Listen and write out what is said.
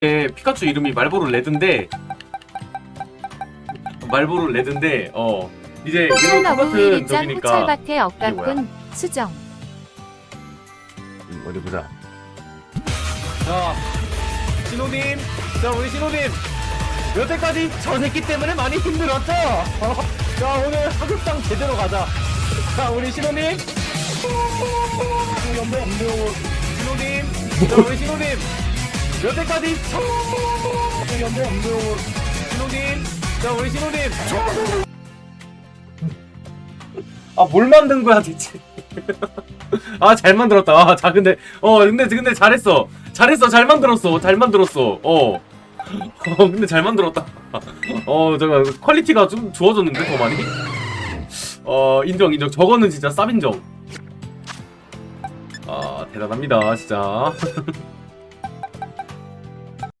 이게 피카츄 이름이 말보로 레드인데 말보로 레드인데 어 이제 너무 똑같은 일장 저기니까 후철밭에 억가꾼 수정. 음, 어디 보자. 자 신호님. 자 우리 신호님. 여태까지 저 새끼 때문에 많이 힘들었죠? 어? 자 오늘 하급상 제대로 가자. 자 우리 신호님. 신호님. 자 우리 신호님 여태까지 신호님. 자 우리 신호님. 아 뭘 만든 거야 대체? 아 잘 만들었다. 아, 자 근데 어 근데 근데 잘했어. 잘했어. 잘 만들었어. 잘 만들었어. 어. 어, 근데 잘 만들었다. 어 잠깐 퀄리티가 좀 좋아졌는데 더 많이? 어 인정 인정. 저거는 진짜 쌉 인정. 아 대단합니다 진짜